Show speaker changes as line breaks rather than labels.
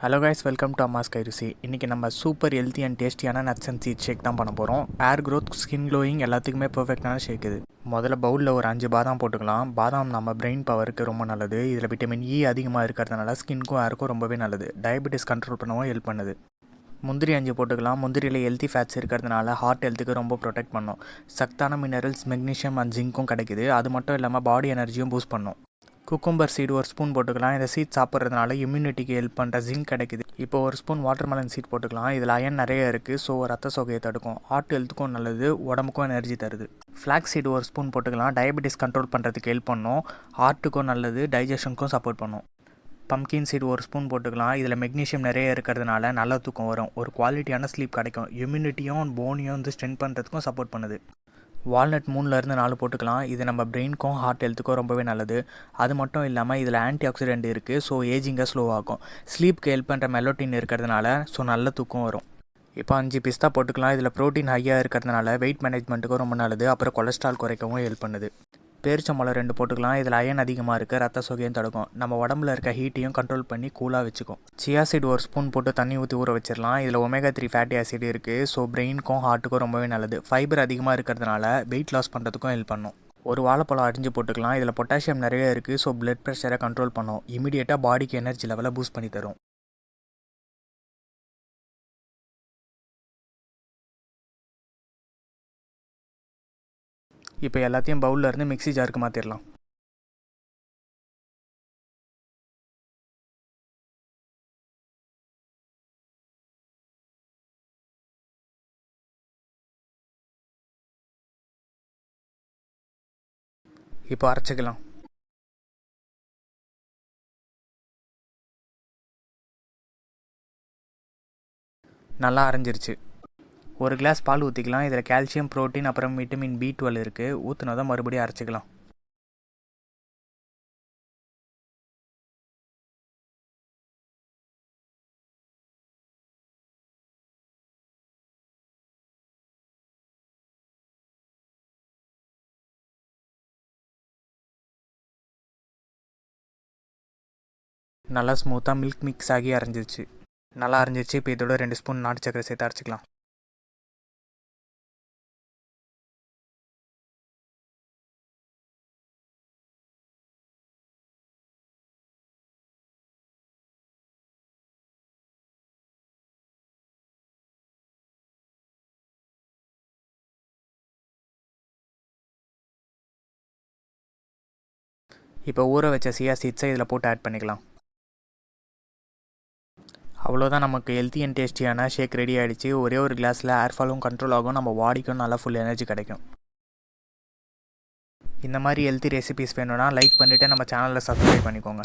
Hello guys welcome to Amma's Kairasi இன்றைக்கி நம்ம super healthy and டேஸ்டியான நட்ஸ் அண்ட் சீட் ஷேக் தான் பண்ண போகிறோம் ஏர் க்ரோத் ஸ்கின் க்ளோயிங் எல்லாத்துக்குமே பர்ஃபெக்டான ஷேக் இது. முதல்ல பவுலில் ஒரு அஞ்சு பாதாம் போட்டுக்கலாம். பாதாம் நம்ம பிரெயின் பவருக்கு ரொம்ப நல்லது. இதில் விட்டமின் இ e அதிகமாக இருக்கிறதுனால ஸ்கின்க்கும் ஏருக்கும் ரொம்பவே நல்லது. டயபெட்டிஸ் கண்ட்ரோல் பண்ணவும் ஹெல்ப் பண்ணுது. முந்திரி அஞ்சு போட்டுக்கலாம். முந்திரியில் ஹெல்த்தி ஃபேட்ஸ் இருக்கிறதுனால ஹார்ட் ஹெல்த்துக்கு ரொம்ப ப்ரொடெக்ட் பண்ணும். சத்தான மினரல்ஸ் மெக்னீஷியம் அண்ட் ஜிங்க்கும் கிடைக்குது. அது மட்டும் இல்லாமல் பாடி எனர்ஜியும் பூஸ்ட் பண்ணும். குக்கும்பர் சீடு ஒரு ஸ்பூன் போட்டுக்கலாம். இந்த சீட் சாப்பிட்றதுனால இம்யூனிட்டிக்கு ஹெல்ப் பண்ணுற ஜிங்க் கிடைக்குது. இப்போ ஒரு ஸ்பூன் வாட்டர்மெலன் சீட் போட்டுக்கலாம். இதில் அயன் நிறைய இருக்குது ஸோ ரத்த சோகையை தடுக்கும். ஹார்ட் ஹெல்த்துக்கும் நல்லது. உடம்புக்கும் எனர்ஜி தருது. ஃப்ளாக் சீடு ஒரு ஸ்பூன் போட்டுக்கலாம். டயபெட்டிஸ் கண்ட்ரோல் பண்ணுறதுக்கு ஹெல்ப் பண்ணும். ஹார்ட்டுக்கும் நல்லது. டைஜஷனுக்கும் சப்போர்ட் பண்ணும். பம்கின் சீடு ஒரு ஸ்பூன் போட்டுக்கலாம். இதில் மெக்னீஷியம் நிறைய இருக்கிறதுனால நல்ல தூக்கம் வரும். ஒரு குவாலிட்டியான ஸ்லீப் கிடைக்கும். இம்யூனிட்டியும் போனியும் வந்து ஸ்ட்ரென்த் பண்ணுறதுக்கும் சப்போர்ட் பண்ணுது. வால்நட் மூணுலேருந்து நாலு போட்டுக்கலாம். இது நம்ம பிரெயினுக்கும் ஹார்ட் ஹெல்த்துக்கும் ரொம்பவே நல்லது. அது மட்டும் இல்லாமல் இதில் ஆன்டி ஆக்சிடென்ட் இருக்குது ஸோ ஏஜிங்கை ஸ்லோ ஆகும் ஸ்லீப்க்கு ஹெல்ப் பண்ணுற மெலோட்டின் இருக்கிறதுனால ஸோ நல்ல தூக்கம் வரும். இப்போ அஞ்சு பிஸ்தா போட்டுக்கலாம். இதில் ப்ரோட்டீன் ஹையாக இருக்கிறதுனால வெயிட் மேனேஜ்மெண்ட்டுக்கும் ரொம்ப நல்லது. அப்புறம் கொலஸ்ட்ரால் குறைக்கவும் ஹெல்ப் பண்ணுது. பேரிச்சம்பழம் ரெண்டு போட்டுக்கலாம். இதில் அயன் அதிகமாக இருக்குது ரத்த சோகையும் தடுக்கும். நம்ம உடம்புல இருக்க ஹீட்டையும் கண்ட்ரோல் பண்ணி கூலாக வச்சுக்கும். சியாசிட் ஒரு ஸ்பூன் போட்டு தண்ணி ஊற்றி ஊற வச்சிடலாம். இதில் ஒமேகா த்ரீ ஃபேட்டி ஆசிட் இருக்குது ஸோ பிரெயினுக்கும் ஹார்ட்டுக்கும் ரொம்பவே நல்லது. ஃபைபர் அதிகமாக இருக்கிறதுனால வெயிட் லாஸ் பண்ணுறதுக்கும் ஹெல்ப் பண்ணும். ஒரு வாழைப்பழம் அரிஞ்சு போட்டுக்கலாம். இதில் பொட்டாசியம் நிறைய இருக்குது ஸோ பிளட் ப்ரெஷரை கண்ட்ரோல் பண்ணும். இமீடியட்டாக பாடிக்கு எனர்ஜி லெவலை பூஸ்ட் பண்ணி தரும். இப்போ எல்லாத்தையும் பவுலில் இருந்து மிக்ஸி ஜாருக்கு மாற்றிடலாம் இப்போ அரைச்சிக்கலாம். நல்லா அரைஞ்சிருச்சு. ஒரு கிளாஸ் பால் ஊற்றிக்கலாம் இதில் கால்சியம் ப்ரோட்டீன் அப்புறம் விட்டமின் பி டுவெல் இருக்குது ஊற்றினா தான் மறுபடியும் அரைச்சிக்கலாம். நல்லா ஸ்மூத்தாக மில்க் மிக்ஸ் ஆகி அரைஞ்சிருச்சு. நல்லா அரைஞ்சிருச்சு. இப்போ இதோட ரெண்டு ஸ்பூன் நாட்டு சக்கரை சேர்த்து அரைச்சிக்கலாம். இப்போ ஊற வச்ச சியா சீட்ஸை இதில் போட்டு ஆட் பண்ணிக்கலாம். அவ்வளோதான் நமக்கு ஹெல்த்தி அண்ட் டேஸ்டியான ஷேக் ரெடி ஆகிடுச்சு ஒரே ஒரு கிளாஸில் ஏர்ஃபாலும் கண்ட்ரோல் ஆகும். நம்ம பாடிக்கும் நல்லா ஃபுல் எனர்ஜி கிடைக்கும். இந்த மாதிரி ஹெல்த்தி ரெசிபிஸ் வேணும்னா லைக் பண்ணிவிட்டு நம்ம சேனலில் சப்ஸ்கிரைப் பண்ணிக்கோங்க.